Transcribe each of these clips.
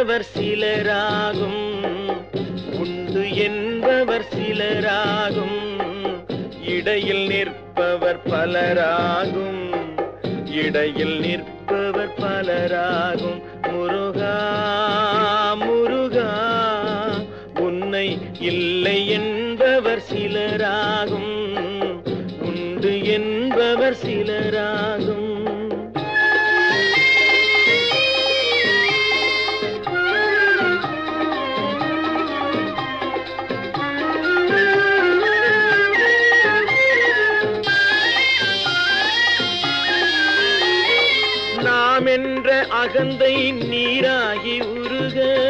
என்பவர் சிலராகும். உண்டு என்பவர் சிலராகும். இடையில் நிற்பவர் பலராகும். இடையில் நிற்பவர் பலராகும். முருகா முருகா உன்னை இல்லை என்பவர் சிலராகும். உண்டு என்பவர் சிலராகும். என்ற அகந்தை நீராகி உருக.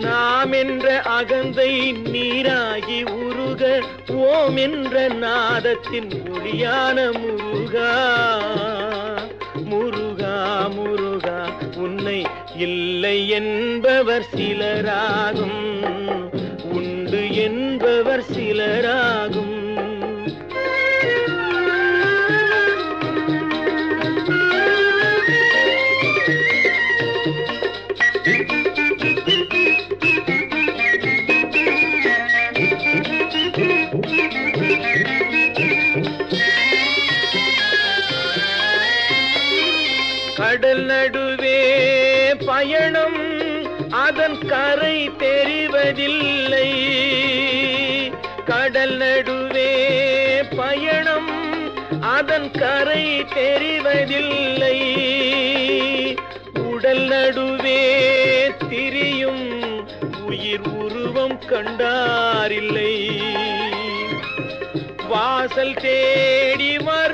நாம் என்ற அகந்தை நீராகி உருக. ஓம் என்ற நாதத்தின் ஒளியான முருகா. முருகா முருகா உன்னை இல்லை என்பவர் சிலராகும். உண்டு என்பவர் கடல் நடுவே பயணம் அதன் கரை தெரிவதில்லை. கடல் நடுவே பயணம் அதன் கரை தெரிவதில்லை. உடல் நடுவே திரியும் உயிர் உருவம் கண்டாரில்லை. வாசல் தேடி வர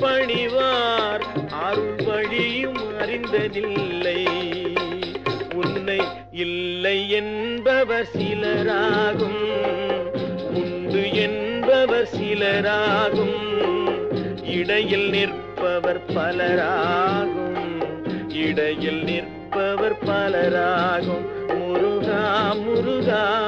பணிவார். அருள் வழியும் அறிந்ததில்லை. உன்னை இல்லை என்பவர் சிலராகும். உண்டு என்பவர் சிலராகும். இடையில் நிற்பவர் பலராகும். இடையில் நிற்பவர் பலராகும். முருகா முருகா